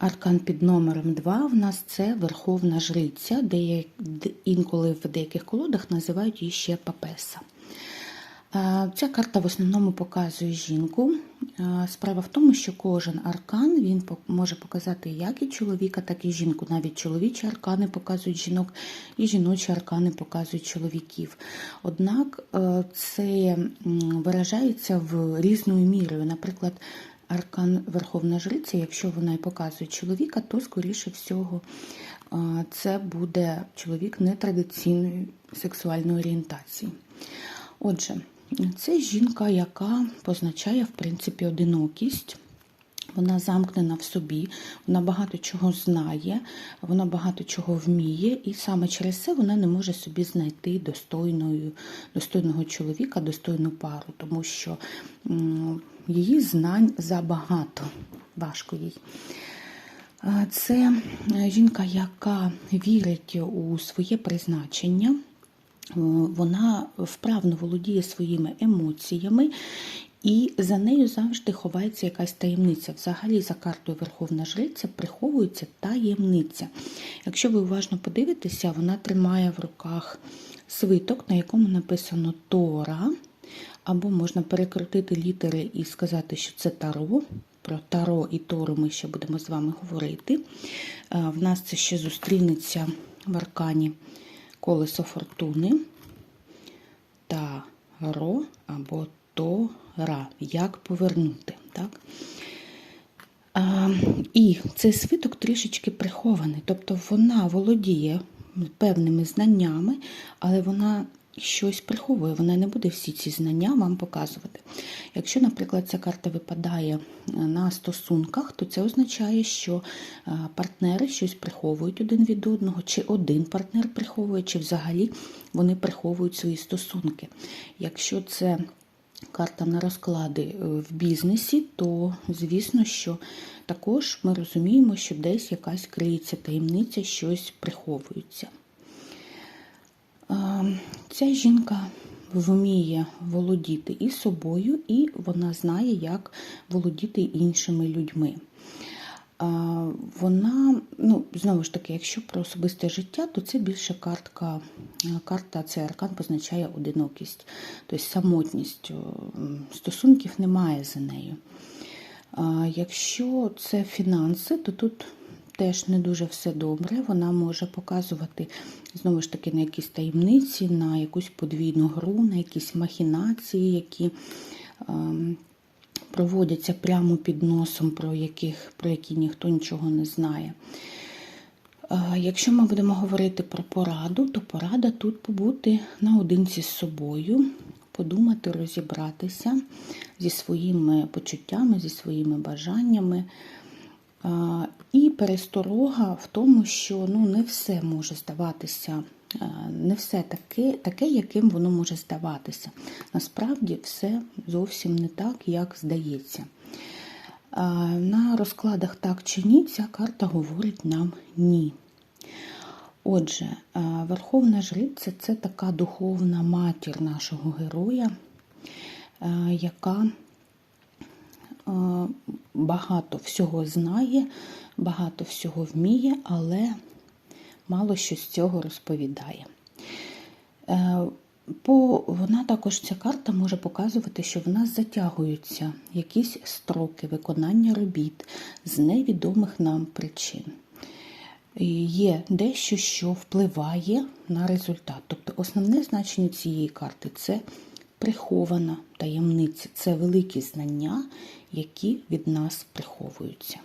Аркан під номером 2 в нас це Верховна Жриця, де інколи в деяких колодах називають її ще папеса. Ця карта в основному показує жінку. Справа в тому, що кожен аркан він може показати як і чоловіка, так і жінку. Навіть чоловічі аркани показують жінок, і жіночі аркани показують чоловіків. Однак е, це виражається в різною мірою. Наприклад, аркан Верховна Жриця, якщо вона і показує чоловіка, то скоріше всього це буде чоловік нетрадиційної сексуальної орієнтації. Отже, це жінка, яка позначає, в принципі, одинокість. Вона замкнена в собі, вона багато чого знає, вона багато чого вміє, і саме через це вона не може собі знайти достойною, достойного чоловіка, достойну пару, тому що її знань забагато, важко їй. Це жінка, яка вірить у своє призначення, вона вправно володіє своїми емоціями, і за нею завжди ховається якась таємниця. Взагалі, за картою Верховна Жриця приховується таємниця. Якщо ви уважно подивитеся, вона тримає в руках свиток, на якому написано Тора, або можна перекрутити літери і сказати, що це Таро. Про Таро і Тору ми ще будемо з вами говорити. Е, В нас це ще зустрінеться в аркані колесо фортуни, Таро або Тора. Як повернути. Так? А, і цей свиток трішечки прихований, тобто вона володіє певними знаннями, але вона щось приховує, вона не буде всі ці знання вам показувати. Якщо, наприклад, ця карта випадає е, на стосунках, то це означає, що е, партнери щось приховують один від одного, чи один партнер приховує, чи взагалі вони приховують свої стосунки. Якщо це карта на розклади е, в бізнесі, то звісно, що також ми розуміємо, що десь якась криється таємниця, щось приховується. Ця жінка вміє володіти і собою, і вона знає, як володіти іншими людьми. Вона, ну, знову ж таки, якщо про особисте життя, то це більше картка, карта, цей аркан позначає одинокість, тобто самотність, стосунків немає за нею. Якщо це фінанси, то тут теж не дуже все добре. Вона може показувати знову ж таки на якісь таємниці, на якусь подвійну гру, на якісь махінації, які ем, проводяться прямо під носом, про, яких, про які ніхто нічого не знає. Е, Якщо ми будемо говорити про пораду, то порада тут побути наодинці з собою, подумати, розібратися зі своїми почуттями, зі своїми бажаннями. І пересторога в тому, що ну, не все може здаватися, не все таке, таке, яким воно може здаватися. Насправді все зовсім не так, як здається. На розкладах так чи ні, ця карта говорить нам ні. Отже, Верховна Жриця це така духовна матір нашого героя, яка багато всього знає, багато всього вміє, але мало що з цього розповідає. Е, По, вона також ця карта може показувати, що в нас затягуються якісь строки виконання робіт з невідомих нам причин. Є дещо, що впливає на результат. Тобто основне значення цієї карти це прихована таємниця, це великі знання, які від нас приховуються.